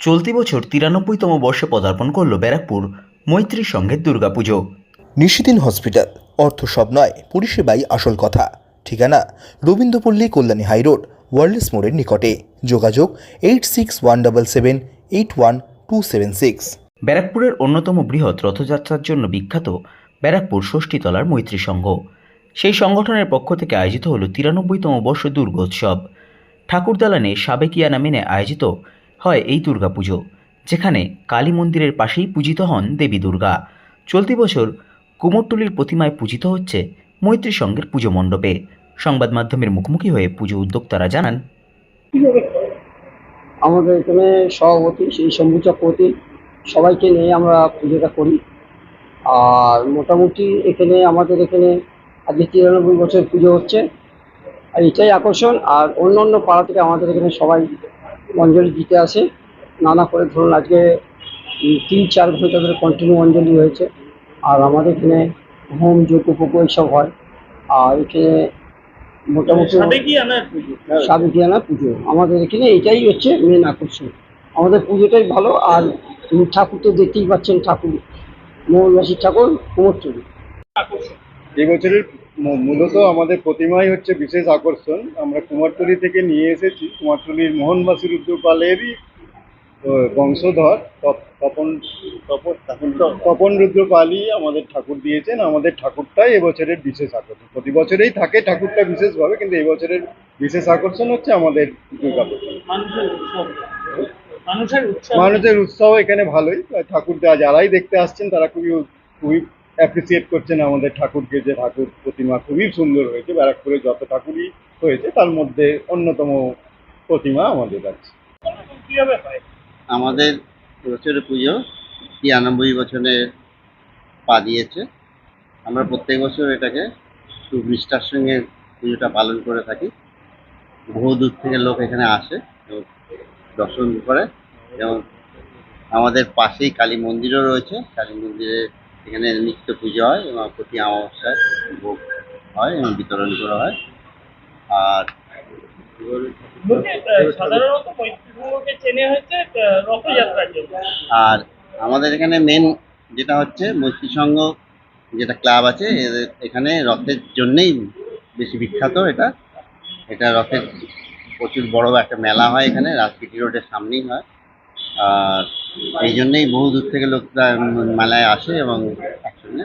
চলতি বছর তিরানব্বইতম বর্ষে পদার্পণ করল ব্যারাকপুর মৈত্রী সংঘের দুর্গাপুজো। নিশিদিন হসপিটাল অর্থ সব নয় পরিষেবাই আসল কথা। ঠিকানা রবীন্দ্রপল্লী কল্যাণী হাইরোড ওয়ার্ল্ডস মোড়ের নিকটে। যোগাযোগ eight six one double seven eight one two seven six. ব্যারাকপুরের অন্যতম বৃহৎ রথযাত্রার জন্য বিখ্যাত ব্যারাকপুর ষষ্ঠীতলার মৈত্রী সংঘ। সেই সংগঠনের পক্ষ থেকে আয়োজিত হল তিরানব্বইতম বর্ষ দুর্গোৎসব। ঠাকুরদালানে সাবেকিয়ানা মেনে আয়োজিত হয় এই দুর্গাপুজো যেখানে কালী মন্দিরের পাশেই পূজিত হন দেবী দুর্গা। চলতি বছর কুমোরটুলির প্রতিমায় পূজিত হচ্ছে মৈত্রী সংঘের পুজো মণ্ডপে। সংবাদ মাধ্যমের মুখোমুখি হয়ে পুজো উদ্যোক্তারা জানান, আমাদের এখানে সভাপতি সেই শম্ভু চক্রবর্তী, সবাইকে নিয়ে আমরা পুজোটা করি। আর মোটামুটি এখানে আমাদের এখানে আজকে তিরানব্বই বছর পুজো হচ্ছে। আর এটাই আকর্ষণ, আর অন্য অন্য পাড়া থেকে আমাদের এখানে সবাই অঞ্জলি দিতে আসে। নানা করে ধরুন আজকে তিন চার ঘণ্টা ধরে কন্টিনিউ অঞ্জলি হয়েছে। আর আমাদের এখানে হোম যোগ্য পোকো এইসব হয়। আর এখানে মোটামুটি সাবেকিয়ানা পুজো? আমাদের এখানে এটাই হচ্ছে মেন আকর্ষণ। আমাদের পুজোটাই ভালো। আর ঠাকুর তো দেখতেই পাচ্ছেন ঠাকুর। মোহনবাসীর ঠাকুর কুমোরটুলি। এবছরের মূলত আমাদের প্রতিমাই হচ্ছে বিশেষ আকর্ষণ। আমরা কুমারটুলি থেকে নিয়ে এসেছি। কুমারটুলির মোহনবাসী রুদ্রপালেরই বংশধর তপ- তপন তপন তপন রুদ্রপালই আমাদের ঠাকুর দিয়েছেন। আমাদের ঠাকুরটাই এবছরের বিশেষ আকর্ষণ। প্রতি বছরেই থাকে ঠাকুরটা বিশেষভাবে কিন্তু এবছরের বিশেষ আকর্ষণ হচ্ছে আমাদের দুর্গাপুজো। মানুষের উৎসাহ এখানে ভালোই। ঠাকুর যারাই দেখতে আসছেন তারা খুবই খুবই অ্যাপ্রিসিয়েট করছেন আমাদের ঠাকুরকে যে ঠাকুর প্রতিমা খুবই সুন্দর হয়েছে, ব্যারাকপুরে যত ঠাকুরই হয়েছে, তার মধ্যে অন্যতম প্রতিমা আমাদের আছে। আমাদের বছরের পুজো, তিরানব্বই বছরে পা দিয়েছে। আমরা প্রত্যেক বছর এটাকে খুব নিষ্ঠার সঙ্গে পুজোটা পালন করে থাকি। বহু দূর থেকে লোক এখানে আসে এবং দর্শন করে। এবং আমাদের পাশেই কালী মন্দিরও রয়েছে। কালী মন্দিরে এখানে নিত্য পুজো হয় এবং প্রতি অমাবস্যায় ভোগ হয় এবং বিতরণ করা হয়। আর আর আমাদের এখানে মেন যেটা হচ্ছে মৈত্রী সংঘ যেটা ক্লাব আছে এখানে রথের জন্যেই বেশি বিখ্যাত এটা। এটা রথের প্রচুর বড় একটা মেলা হয় এখানে রাজপিটি রোডের সামনেই হয়। এই জন্যেই বহু দূর থেকে লোকরা উম মেলায় আসে এবং একসঙ্গে